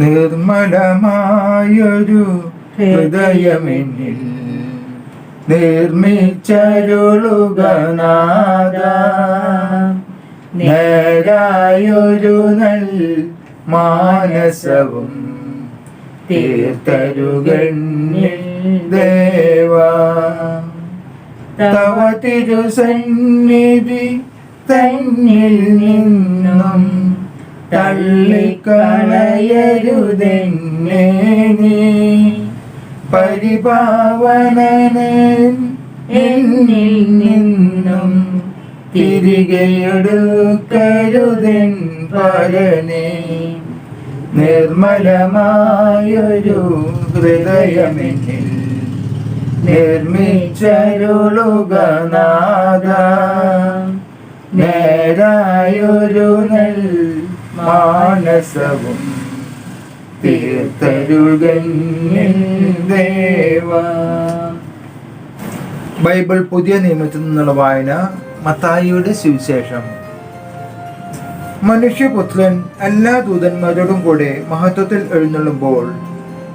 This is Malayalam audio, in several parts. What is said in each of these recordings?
നിർമ്മലമായൊരു ഹൃദയമെന്നിൽ നിർമ്മിച്ചരുളുക നേരായൊരു നൽ മാനസവും തീർത്തരുകണ്ണിൽ ദേവാ. തവ തിരുസന്നിധി തന്നിൽ നിന്നും തള്ളിക്കളയരുതെന്നെ നീ. പരിപാവനൻ എന്നിൽ നിന്നും തിരികെയെടുക്കരുതൻ പരനെ. നിർമ്മലമായൊരു ഹൃദയമെന്നിൽ നിർമ്മിച്ചരുളുക നാദ നേരായൊരു നൽ മാനസവും തീർത്തരുകൻ ദേവ ബൈബിൾ പുതിയ നിയമത്തിൽ നിന്നുള്ള വായന മത്തായിയുടെ സുവിശേഷം. മനുഷ്യപുത്രൻ എല്ലാ ദൂതന്മാരോടും കൂടെ മഹത്വത്തിൽ എഴുന്നള്ളുമ്പോൾ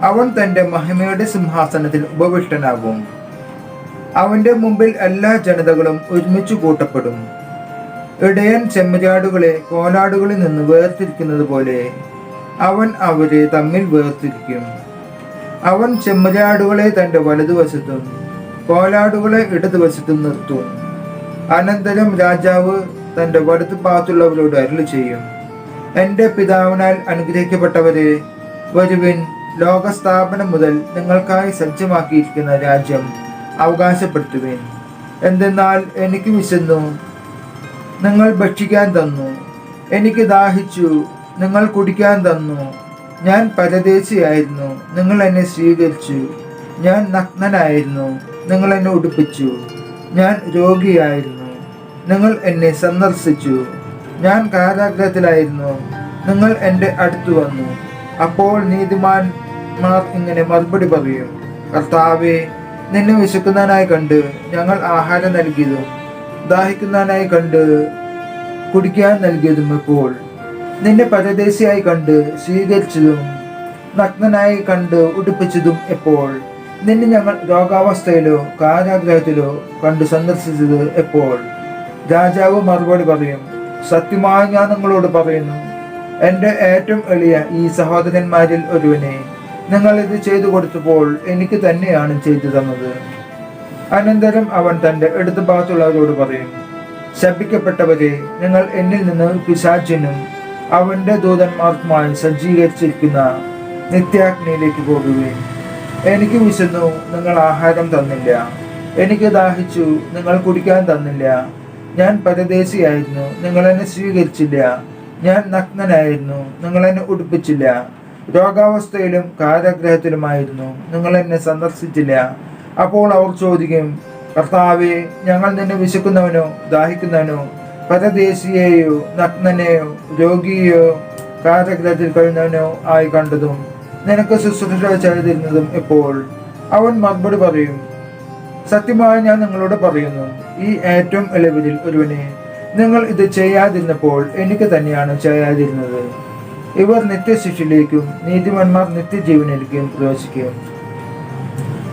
അവൻ തന്റെ മഹിമയുടെ സിംഹാസനത്തിൽ ഉപവിഷ്ടനാകും. അവന്റെ മുമ്പിൽ എല്ലാ ജനതകളും ഒരുമിച്ച് കൂട്ടപ്പെടും. ഇടയൻ ചെമ്മചാടുകളെ കോലാടുകളിൽ നിന്ന് വേർതിരിക്കുന്നത് പോലെ അവൻ അവരെ തമ്മിൽ വേർതിരിക്കും. അവൻ ചെമ്മചാടുകളെ തന്റെ വലതുവശത്തും കോലാടുകളെ ഇടതുവശത്തും നിർത്തും. അനന്തരം രാജാവ് തന്റെ വലതു ഭാഗത്തുള്ളവരോട് അരുളി ചെയ്യും എന്റെ പിതാവിനാൽ അനുഗ്രഹിക്കപ്പെട്ടവരെ വരുവിൻ ലോകസ്ഥാപനം മുതൽ നിങ്ങൾക്കായി സജ്ജമാക്കിയിരിക്കുന്ന രാജ്യം അവകാശപ്പെടുത്തുവിൻ. എന്തെന്നാൽ എനിക്ക് വിശന്നു നിങ്ങൾ ഭക്ഷിക്കാൻ തന്നു. എനിക്ക് ദാഹിച്ചു. നിങ്ങൾ കുടിക്കാൻ തന്നു. ഞാൻ പരദേശിയായിരുന്നു. നിങ്ങൾ എന്നെ സ്വീകരിച്ചു. ഞാൻ നഗ്നനായിരുന്നു. നിങ്ങൾ എന്നെ ഉടുപ്പിച്ചു. ഞാൻ രോഗിയായിരുന്നു. നിങ്ങൾ എന്നെ സന്ദർശിച്ചു. ഞാൻ കാരാഗ്രഹത്തിലായിരുന്നു. നിങ്ങൾ എന്റെ അടുത്ത് വന്നു. അപ്പോൾ നീതിമാന്മാർ ഇങ്ങനെ മറുപടി പറയും. കർത്താവെ നിന്നെ വിശക്കുന്നതിനായി കണ്ട് ഞങ്ങൾ ആഹാരം നൽകിയതും ദാഹിക്കുന്നതിനായി കണ്ട് കുടിക്കാൻ നൽകിയതും ഇപ്പോൾ നിന്നെ പരദേശിയായി കണ്ട് സ്വീകരിച്ചതും നഗ്നനായി കണ്ട് ഉടുപ്പിച്ചതും എപ്പോൾ നിന്നെ ഞങ്ങൾ രോഗാവസ്ഥയിലോ കാരാഗ്രഹത്തിലോ കണ്ട് സന്ദർശിച്ചത് എപ്പോൾ? രാജാവ് മറുപടി പറയും സത്യമായി ഞാൻ നിങ്ങളോട് പറയുന്നു. എന്റെ ഏറ്റവും എളിയ ഈ സഹോദരന്മാരിൽ ഒരുവനെ നിങ്ങൾ ഇത് ചെയ്തു കൊടുത്തപ്പോൾ എനിക്ക് തന്നെയാണ് ചെയ്തു തന്നത്. അനന്തരം അവൻ തന്റെ എടുത്ത ഭാഗത്തുള്ളവരോട് പറയും ശപിക്കപ്പെട്ടവരെ നിങ്ങൾ എന്നിൽ നിന്ന് പിശാചിനും അവന്റെ ദൂതന്മാർക്കുമായി സജ്ജീകരിച്ചിരിക്കുന്ന നിത്യാഗ്നിയിലേക്ക് പോകുകയും എനിക്ക് വിശന്നു നിങ്ങൾ ആഹാരം തന്നില്ല. എനിക്ക് ദാഹിച്ചു നിങ്ങൾ കുടിക്കാൻ തന്നില്ല. ഞാൻ പരദേശിയായിരുന്നു നിങ്ങൾ എന്നെ സ്വീകരിച്ചില്ല. ഞാൻ നഗ്നനായിരുന്നു നിങ്ങൾ എന്നെ ഉടുപ്പിച്ചില്ല. രോഗാവസ്ഥയിലും കാരാഗ്രഹത്തിലുമായിരുന്നു നിങ്ങൾ എന്നെ സന്ദർശിച്ചില്ല. അപ്പോൾ അവർ ചോദിക്കും കർത്താവെ ഞങ്ങൾ നിന്നെ വിശക്കുന്നവനോ ദാഹിക്കുന്നവനോ പരദേശിയെയോ നഗ്നനെയോ രോഗിയെയോ കാരാഗ്രഹത്തിൽ കഴിയുന്നവനോ ആയി കണ്ടതും നിനക്ക് ശുശ്രൂഷ ചെയ്തിരുന്നതും ഇപ്പോൾ. അവൻ മറുപടി പറയും സത്യമായി ഞാൻ നിങ്ങളോട് പറയുന്നു ഈ ഏറ്റവും ഇളവിലിൽ ഒരുവനെ നിങ്ങൾ ഇത് ചെയ്യാതിരുന്നപ്പോൾ എനിക്ക് തന്നെയാണ് ചെയ്യാതിരുന്നത്. ഇവർ നിത്യശിക്ഷയിലേക്കും നീതിമാന്മാർ നിത്യജീവനിലേക്കും പ്രവേശിക്കും.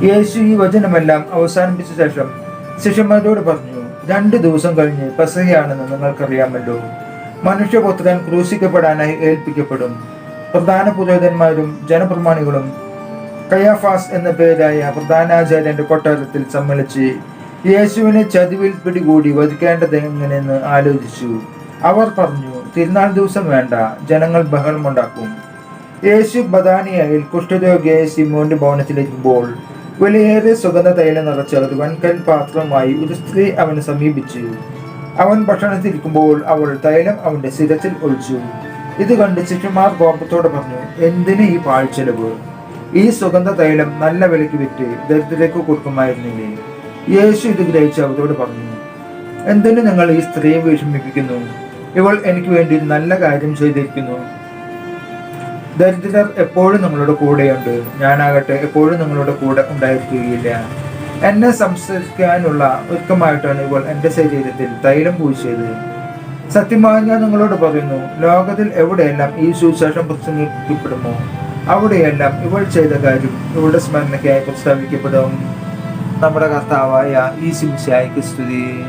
യേശു ഈ വചനമെല്ലാം അവസാനിപ്പിച്ച ശേഷം ശിഷ്യന്മാരോട് പറഞ്ഞു രണ്ട് ദിവസം കഴിഞ്ഞ് പെസഹയാണെന്ന് നിങ്ങൾക്കറിയാമല്ലോ. മനുഷ്യപുത്രൻ ക്രൂശിക്കപ്പെടാനായി ഏൽപ്പിക്കപ്പെടും. പ്രധാന പുരോഹിതന്മാരും ജനപ്രമാണികളും കയാഫാസ് എന്ന പേരായ പ്രധാനാചാര്യന്റെ കൊട്ടാരത്തിൽ സമ്മേളിച്ച് യേശുവിനെ ചതിവിൽ പിടികൂടി വധിക്കേണ്ടത് എങ്ങനെയെന്ന് ആലോചിച്ചു. അവർ പറഞ്ഞു തിരുനാൾ ദിവസം വേണ്ട ജനങ്ങൾ ബഹളമുണ്ടാക്കും. യേശു ബദാനിയയിൽ കുഷ്ഠരോഗിയായ സിമോന്റെ ഭവനത്തിലെത്തുമ്പോൾ വിലയേറെ സുഗന്ധ തൈലം നിറച്ച ഒരു വൻകൽ പാത്രമായി ഒരു സ്ത്രീ അവനെ സമീപിച്ചു. അവൻ ഭക്ഷണത്തിരിക്കുമ്പോൾ അവൾ തൈലം അവന്റെ ശിരത്തിൽ ഒഴിച്ചു. ഇത് കണ്ട് ശിഷ്യന്മാർ കോപത്തോടെ പറഞ്ഞു എന്തിന് ഈ പാഴ്ചെലവ് ഈ സുഗന്ധ തൈലം നല്ല വിലയ്ക്ക് വിറ്റ് ദരിദ്രർക്ക് കൊടുക്കുമായിരുന്നില്ലേ? യേശു ഇത് ഗ്രഹിച്ച് അവരോട് പറഞ്ഞു എന്തിനു നിങ്ങൾ ഈ സ്ത്രീയെ വിഷമിപ്പിക്കുന്നു? ഇവൾ എനിക്ക് വേണ്ടി നല്ല കാര്യം ചെയ്തിരിക്കുന്നു. ദരിദ്രർ എപ്പോഴും നിങ്ങളുടെ കൂടെയുണ്ട്. ഞാനാകട്ടെ എപ്പോഴും നിങ്ങളുടെ കൂടെ ഉണ്ടായിരിക്കുകയില്ല. എന്നെ സംസ്കരിക്കാനുള്ള ഒരുക്കമായിട്ടാണ് ഇപ്പോൾ എന്റെ ശരീരത്തിൽ തൈലം പൂശിയത്. സത്യമായി ഞാൻ നിങ്ങളോട് പറയുന്നു ലോകത്തിൽ എവിടെയെല്ലാം ഈ സുവിശേഷം പ്രസംഗിക്കപ്പെടുമോ അവിടെയെല്ലാം ഇവൾ ചെയ്ത കാര്യം ഇവളുടെ സ്മരണയ്ക്കായി പ്രസ്താവിക്കപ്പെടും. നമ്മുടെ കർത്താവായ ഈ ശിംശായിക്ക് സ്തുതി.